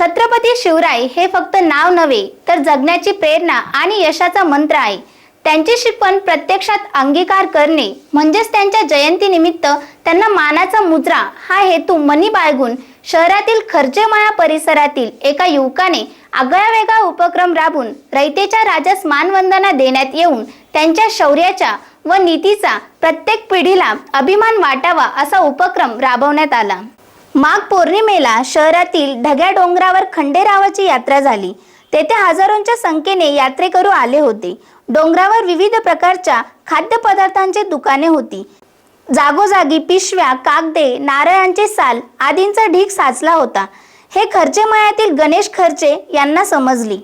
छत्रपती शिवराय हे फक्त नाव नव्हे तर जगण्याची प्रेरणा आणि यशाचा मंत्र आहे. त्यांची शिकवण प्रत्यक्षात अंगीकार करणे म्हणजेच त्यांच्या जयंतीनिमित्त त्यांना मानाचा मुद्रा हा हेतू मनी बाळगून शहरातील खर्चेमाळा परिसरातील एका युवकाने आगळावेगळा उपक्रम राबून रयतेच्या राजास मानवंदना देण्यात येऊन त्यांच्या शौर्याच्या व नीतीचा प्रत्येक पिढीला अभिमान वाटावा असा उपक्रम राबवण्यात आला. माघ पौर्णिमेला शहरातील ढग्या डोंगरावर खंडेरावाची यात्रा झाली. तेथे हजारोंच्या संख्येने यात्रेकरू आले होते. डोंगरावर विविध प्रकारच्या खाद्यपदार्थांची दुकाने होती. जागोजागी पिशव्या कागदे नारळांचे साल आदींचा ढीग साचला होता. हे खर्चे मळ्यातील गणेश खर्चे यांना समजली.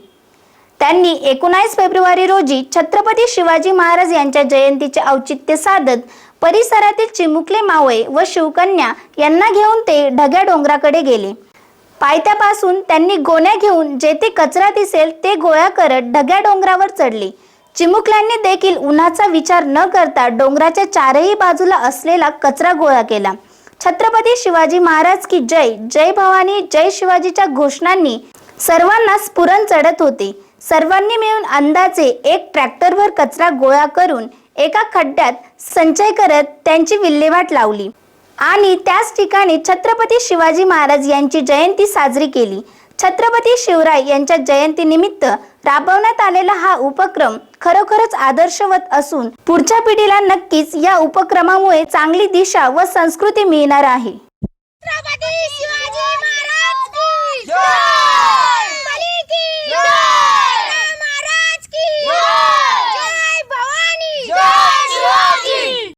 त्यांनी एकोणावीस फेब्रुवारी रोजी छत्रपती शिवाजी महाराज यांच्या जयंतीचे औचित्य साधत परिसरातील चिमुकले मावळे व शिवकन्या यांना घेऊन ते ढग्या डोंगराकडे गेले. पायथ्यापासून त्यांनी गोण्या घेऊन जेथे कचरा दिसेल ते गोळा करत ढग्या डोंगरावर चढले. चिमुकल्यांनी देखील उन्हाचा विचार न करता डोंगराच्या चारही बाजूला असलेला कचरा गोळा केला. छत्रपती शिवाजी महाराज की जय जय भवानी जय शिवाजीच्या घोषणांनी सर्वांना स्फुरण चढत होते. सर्वांनी मिळून अंदाजे एक ट्रॅक्टरभर कचरा गोळा करून एका खड्ड्यात संचय करत त्यांची विल्हेवाट लावली. आणि त्याच ठिकाणी छत्रपती शिवाजी महाराज यांची जयंती साजरी केली. छत्रपती शिवराय यांच्या जयंतीनिमित्त राबवण्यात आलेला हा उपक्रम खरोखरच आदर्शवत असून पुढच्या पिढीला नक्कीच या उपक्रमामुळे चांगली दिशा व संस्कृती मिळणार आहे.